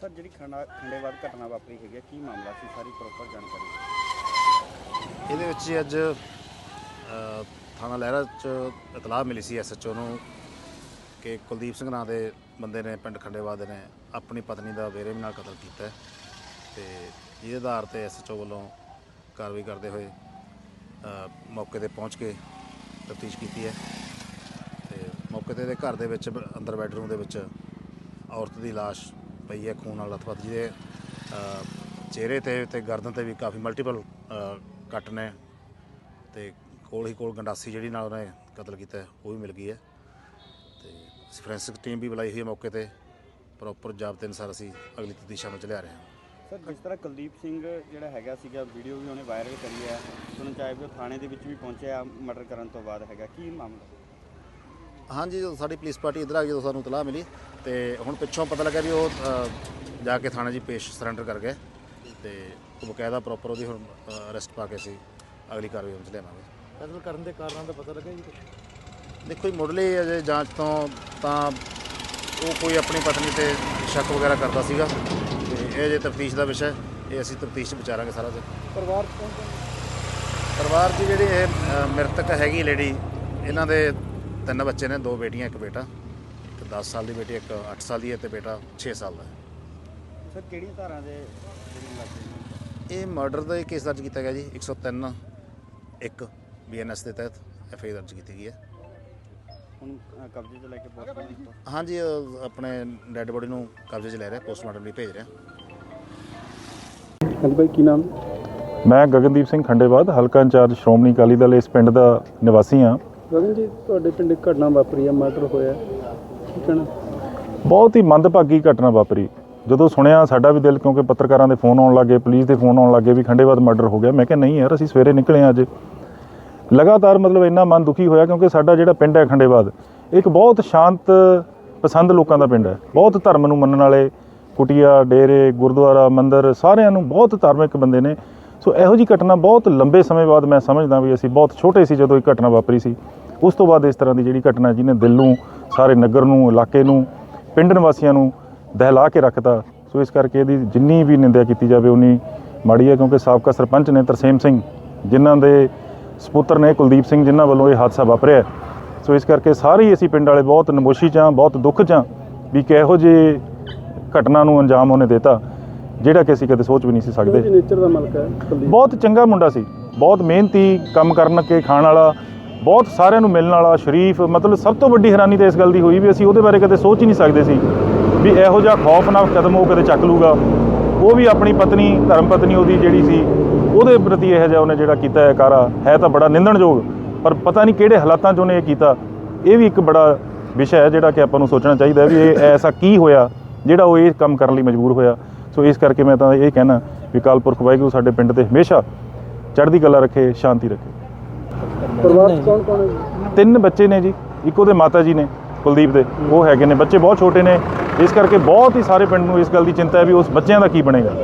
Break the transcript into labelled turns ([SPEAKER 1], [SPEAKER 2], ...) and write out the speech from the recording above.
[SPEAKER 1] Sir ਜਿਹੜੀ ਖੰਡਾ ਖੰਡੇਵਾਦ ਘਟਨਾ ਵਾਪਰੀ ਹੈਗੀ ਹੈ, ਕੀ ਮਾਮਲਾ ਸੀ? ਸਾਰੀ ਪ੍ਰੋਪਰ ਜਾਣਕਾਰੀ
[SPEAKER 2] ਇਹਦੇ ਵਿੱਚ ਜੀ ਅੱਜ ਅ, ਥਾਣਾ ਲਹਿਰਾ ਚ ਇਤਲਾਹ ਮਿਲੀ ਸੀ ਐਸਐਚਓ ਨੂੰ ਕਿ ਕੁਲਦੀਪ ਸਿੰਘ ਨਾਂ ਦੇ ਬੰਦੇ ਨੇ ਪਿੰਡ ਖੰਡੇਵਾਦ ਦੇ ਨੇ ਆਪਣੀ ਪਤਨੀ ਦਾ ਬੇਰਹਿਮੀ ਨਾਲ ਕਤਲ ਕੀਤਾ ਹੈ ਤੇ ਜਿਹਦੇ ਆਧਾਰ ਤੇ ਐਸਐਚਓ ਵੱਲੋਂ ਕਾਰਵਾਈ ਕਰਦੇ ਹੋਏ ਅ, ਮੌਕੇ ਤੇ ਪਹੁੰਚ ਕੇ ਤਫਤੀਸ਼ ਕੀਤੀ ਹੈ ਤੇ ਮੌਕੇ ਤੇ ਇਹਦੇ ਘਰ ਦੇ ਵਿੱਚ ਬ- ਅੰਦਰ ਬੈਡਰੂਮ ਦੇ ਵਿੱਚ ਔਰਤ ਦੀ ਲਾਸ਼ ਪਈ ਹੈ ਖੂਨ ਨਾਲ ਲਥਪਥ ਜਿਹਦੇ ਅ, ਚਿਹਰੇ ਤੇ ਤੇ ਗਰਦਨ ਤੇ ਵੀ ਕਾਫੀ ਮਲਟੀਪਲ ਕੱਟ ਨੇ ਤੇ ਕੋਲ ਹੀ ਕੋਲ ਗੰਡਾਸੀ ਜਿਹੜੀ ਨਾਲ ਉਹਨੇ ਕਤਲ ਕੀਤਾ ਉਹ ਵੀ ਮਿਲ ਗਈ ਹੈ। ਤੇ ਫੋਰੈਂਸਿਕ ਟੀਮ ਵੀ ਬੁਲਾਈ ਹੋਈ ਹੈ ਮੌਕੇ ਤੇ ਪ੍ਰੋਪਰ ਜਾਬਤੇ ਅਨੁਸਾਰ ਅਸੀਂ ਅਗਲੀ ਤਫਤੀਸ਼ ਅਮਲ ਚ ਲਿਆ ਰਹੇ ਹਾਂ।
[SPEAKER 1] ਸਰ ਜਿਸ ਤਰ੍ਹਾਂ ਕੁਲਦੀਪ ਸਿੰਘ ਜਿਹੜਾ ਹੈਗਾ ਸੀਗਾ ਵੀਡੀਓ ਵੀ ਉਹਨੇ ਵਾਇਰਲ ਕਰੀ ਹੈ ਸੁਣਨ ਚਾਹੇ ਵੀ ਥਾਣੇ ਦੇ ਵਿੱਚ ਵੀ ਪਹੁੰਚਿਆ ਮਰਡਰ ਕਰਨ ਤੋਂ ਬਾਅਦ ਹੈਗਾ ਕੀ ਮਾਮਲਾ?
[SPEAKER 2] ਹਾਂਜੀ ਜਦੋਂ ਸਾਡੀ ਪੁਲਿਸ ਪਾਰਟੀ ਇੱਧਰ ਆ ਗਈ ਜਦੋਂ ਸਾਨੂੰ ਇਤਲਾਹ ਮਿਲੀ ਤੇ ਹੁਣ ਪਿੱਛੋਂ ਪਤਾ ਲੱਗਾ ਵੀ ਉਹ ਅ, ਜਾ ਕੇ ਥਾਣੇ 'ਚ ਪੇਸ਼ ਸਰੈਂਡਰ ਕਰ ਗਏ ਤੇ ਬਕਾਇਦਾ ਪ੍ਰੋਪਰ ਉਹਦੀ ਹੁਣ ਅਰੈਸਟ ਪਾ ਕੇ ਅਸੀਂ ਅਗਲੀ ਕਾਰਵਾਈ ਵਿੱਚ ਲਿਆਵਾਂਗੇ।
[SPEAKER 3] ਕਤਲ ਕਰਨ ਦੇ ਕਾਰਨਾਂ ਦਾ ਪਤਾ ਲੱਗਾ ਜੀ ਕੁਛ?
[SPEAKER 2] ਦੇਖੋ ਜੀ ਮੁੱਢਲੀ ਅਜੇ ਜਾਂਚ ਤੋਂ ਤਾਂ ਉਹ ਕੋਈ ਆਪਣੀ ਪਤਨੀ ਤੇ ਸ਼ੱਕ ਵਗੈਰਾ ਕਰਦਾ ਸੀਗਾ ਤੇ ਇਹ ਜੇ ਤਫਤੀਸ਼ ਦਾ ਵਿਸ਼ਾ ਹੈ, ਇਹ ਅਸੀਂ ਤਫਤੀਸ਼ ਚ ਵਿਚਾਰਾਂਗੇ ਸਾਰਾ ਜੀ
[SPEAKER 3] ਪਰਿਵਾਰ ਕੌਣ ਕੌਣ?
[SPEAKER 2] ਪਰਿਵਾਰ ਦੀ ਜਿਹੜੀ ਇਹ ਅ, ਮ੍ਰਿਤਕ ਹੈਗੀ ਲੇਡੀ ਇਹਨਾਂ ਦੇ ਤਿੰਨ ਬੱਚੇ ਨੇ ਦੋ ਬੇਟੀਆਂ ਇੱਕ ਬੇਟਾ। ਇੱਕ 10 ਸਾਲ ਦੀ ਬੇਟੀ ਇੱਕ 8 ਸਾਲ ਦੀ ਹੈ ਤੇ ਬੇਟਾ 6 ਸਾਲ ਦਾ ਹੈ।
[SPEAKER 1] ਸਰ ਕਿਹੜੀਆਂ ਧਾਰਾਂ ਦੇ ਜਿਹੜੀ ਲੱਗੇ ਨੇ
[SPEAKER 2] ਇਹ ਮਰਡਰ ਦਾ ਕੇਸ ਦਰਜ ਕੀਤਾ ਗਿਆ ਜੀ। 103 1 ਬੀਐਨਐਸ ਦੇ ਤਹਿਤ ਐਫਆਈ ਦਰਜ ਕੀਤੀ ਗਈ ਹੈ।
[SPEAKER 1] ਹੁਣ ਅ, ਕਬਜ਼ੇ 'ਚ ਲੈ ਕੇ ਪੋਸਟਮਾਰਟਮ ਤੋਂ?
[SPEAKER 2] ਹਾਂਜੀ ਆਪਣੇ ਡੈੱਡ ਬੋਡੀ ਨੂੰ ਕਬਜ਼ੇ 'ਚ ਲੈ ਰਿਹਾ ਪੋਸਟਮਾਰਟਮ ਲਈ ਭੇਜ ਰਿਹਾ।
[SPEAKER 1] ਹਾਂਜੀ ਭਾਈ ਕੀ ਨਾਮ?
[SPEAKER 4] ਮੈਂ ਗਗਨਦੀਪ ਸਿੰਘ ਖੰਡੇਵਾਦ ਹਲਕਾ ਇੰਚਾਰਜ ਸ਼੍ਰੋਮਣੀ ਅਕਾਲੀ ਦਲ ਇਸ ਪਿੰਡ ਦਾ ਨਿਵਾਸੀ ਹਾਂ।
[SPEAKER 1] ਗਗਨ ਜੀ, ਤੁਹਾਡੇ ਪਿੰਡ ਇੱਕ ਘਟਨਾ ਵਾਪਰੀ ਹੈ ਮਰਡਰ ਹੋਇਆ, ਠੀਕ ਹੈ ਨਾ?
[SPEAKER 4] ਬਹੁਤ ਹੀ ਮੰਦਭਾਗੀ ਘਟਨਾ ਵਾਪਰੀ। ਜਦੋਂ ਸੁਣਿਆ ਸਾਡਾ ਵੀ ਦਿਲ, ਕਿਉਂਕਿ ਪੱਤਰਕਾਰਾਂ ਦੇ ਫੋਨ ਆਉਣ ਲੱਗੇ, ਪੁਲਿਸ ਦੇ ਫੋਨ ਆਉਣ ਲੱਗੇ ਵੀ ਖੰਡੇਵਾਦ ਮਰਡਰ ਹੋ ਗਿਆ, ਮੈਂ ਕਿਹਾ ਨਹੀਂ ਯਾਰ, ਅਸੀਂ ਸਵੇਰੇ ਨਿਕਲੇ ਹਾਂ ਅੱਜ। ਲਗਾਤਾਰ ਮਤਲਬ ਇੰਨਾ ਮਨ ਦੁਖੀ ਹੋਇਆ, ਕਿਉਂਕਿ ਸਾਡਾ ਜਿਹੜਾ ਪਿੰਡ ਹੈ ਖੰਡੇਵਾਦ ਇੱਕ ਬਹੁਤ ਸ਼ਾਂਤ, ਪਸੰਦ ਲੋਕਾਂ ਦਾ ਪਿੰਡ ਹੈ। ਬਹੁਤ ਧਰਮ ਨੂੰ ਮੰਨਣ ਵਾਲੇ, ਕੁਟੀਆ, ਡੇਰੇ, ਗੁਰਦੁਆਰਾ, ਮੰਦਿਰ, ਸਾਰਿਆਂ ਨੂੰ ਬਹੁਤ ਧਾਰਮਿਕ ਬੰਦੇ ਨੇ। ਸੋ ਇਹੋ ਜੀ ਘਟਨਾ ਬਹੁਤ ਲੰਬੇ ਸਮੇਂ ਬਾਅਦ ਮੈਂ ਸਮਝਦਾ ਵੀ ਅਸੀਂ ਬਹੁਤ ਛੋਟੇ ਸੀ ਜਦੋਂ ਇਹ ਘਟਨਾ ਵਾਪਰੀ ਸੀ। ਉਸ ਤੋਂ ਬਾਅਦ ਇਸ ਤਰ੍ਹਾਂ ਦੀ ਜਿਹੜੀ ਘਟਨਾ ਜਿਹਨੇ ਦਿਲ ਨੂੰ ਸਾਰੇ ਨਗਰ ਨੂੰ ਇਲਾਕੇ ਨੂੰ ਪਿੰਡ ਨਿਵਾਸੀਆਂ ਨੂੰ ਦਹਿਲਾ ਕੇ ਰੱਖਤਾ ਸੋ ਇਸ ਕਰਕੇ ਇਹਦੀ ਜਿੰਨੀ ਵੀ ਨਿੰਦਿਆ ਕੀਤੀ ਜਾਵੇ ਉਨੀ ਮਾੜੀ ਹੈ ਕਿਉਂਕਿ ਸਾਬਕਾ ਸਰਪੰਚ ਨੇ ਤਰਸੇਮ ਸਿੰਘ ਜਿਨ੍ਹਾਂ ਦੇ ਸਪੁੱਤਰ ਨੇ ਕੁਲਦੀਪ ਸਿੰਘ ਜਿਨ੍ਹਾਂ ਵੱਲੋਂ ਇਹ ਹਾਦਸਾ ਵਾਪਰਿਆ। ਸੋ ਇਸ ਕਰਕੇ ਸਾਰੇ ਅਸੀਂ ਪਿੰਡ ਵਾਲੇ ਬਹੁਤ ਨਮੋਸ਼ੀ ਚ ਬਹੁਤ ਦੁੱਖ ਚ ਵੀ ਕਿਹੋ ਜਿਹੇ ਘਟਨਾ ਨੂੰ ਅੰਜਾਮ ਉਹਨੇ ਦਿੱਤਾ ਜਿਹੜਾ ਕਿ ਅਸੀਂ ਕਦੇ ਸੋਚ ਵੀ ਨਹੀਂ ਸੀ ਸਕਦੇ
[SPEAKER 1] ਨੇਚਰ ਦਾ ਮਲਕ ਹੈ
[SPEAKER 4] ਬਹੁਤ ਚੰਗਾ ਮੁੰਡਾ ਸੀ ਬਹੁਤ ਮਿਹਨਤੀ ਕੰਮ ਕਰਨ ਕੇ ਖਾਣ ਵਾਲਾ ਬਹੁਤ ਸਾਰਿਆਂ ਨੂੰ ਮਿਲਣ ਵਾਲਾ ਸ਼ਰੀਫ, ਮਤਲਬ ਸਭ ਤੋਂ ਵੱਡੀ ਹੈਰਾਨੀ ਤਾਂ ਇਸ ਗੱਲ ਦੀ ਹੋਈ ਵੀ ਅਸੀਂ ਉਹਦੇ ਬਾਰੇ ਕਦੇ ਸੋਚ ਹੀ ਨਹੀਂ ਸਕਦੇ ਸੀ ਵੀ ਇਹੋ ਜਿਹਾ ਖੌਫਨਾਕ ਕਦਮ ਉਹ ਕਦੇ ਚੱਕ ਲੂਗਾ। ਉਹ ਵੀ ਆਪਣੀ ਪਤਨੀ, ਧਰਮ ਪਤਨੀ ਉਹਦੀ ਜਿਹੜੀ ਸੀ, ਉਹਦੇ ਪ੍ਰਤੀ ਇਹ ਜਿਹਾ ਉਹਨੇ ਜਿਹੜਾ ਕੀਤਾ ਹੈ ਕਾਰਾ ਹੈ ਤਾਂ ਬੜਾ ਨਿੰਦਣਯੋਗ, ਪਰ ਪਤਾ ਨਹੀਂ ਕਿਹੜੇ ਹਾਲਾਤਾਂ 'ਚ ਉਹਨੇ ਇਹ ਕੀਤਾ। ਇਹ ਵੀ ਇੱਕ ਬੜਾ ਵਿਸ਼ਾ ਹੈ ਜਿਹੜਾ ਕਿ ਆਪਾਂ ਨੂੰ ਸੋਚਣਾ ਚਾਹੀਦਾ ਵੀ ਇਹ ਐਸਾ ਕੀ ਹੋਇਆ ਜਿਹੜਾ ਉਹ ਇਹ ਕੰਮ ਕਰਨ ਲਈ ਮਜਬੂਰ ਹੋਇਆ। ਸੋ ਇਸ ਕਰਕੇ ਮੈਂ ਤਾਂ ਇਹ ਕਹਿਣਾ ਵੀ ਕਾਲਪੁਰਖ ਵਾਹਿਗੁਰੂ ਸਾਡੇ ਪਿੰਡ ਤੇ ਹਮੇਸ਼ਾ ਚੜ੍ਹਦੀ ਕਲਾ ਰੱਖੇ, ਸ਼ਾਂਤੀ ਰੱਖੇ।
[SPEAKER 1] ਪਰਿਵਾਰ 'ਚ ਕੌਣ ਕੌਣ ਹੈ
[SPEAKER 4] ਤਿੰਨ ਬੱਚੇ ਨੇ ਜੀ। ਇੱਕ ਉਹਦੇ ਮਾਤਾ ਜੀ ਨੇ ਕੁਲਦੀਪ ਦੇ। ਉਹ ਹੈਗੇ ਨੇ। ਬੱਚੇ ਬਹੁਤ ਛੋਟੇ ਨੇ। ਇਸ ਕਰਕੇ ਬਹੁਤ ਹੀ ਸਾਰੇ ਪਿੰਡ ਨੂੰ ਇਸ ਗੱਲ ਦੀ ਚਿੰਤਾ ਹੈ ਵੀ ਉਸ ਬੱਚਿਆਂ ਦਾ ਕੀ ਬਣੇਗਾ।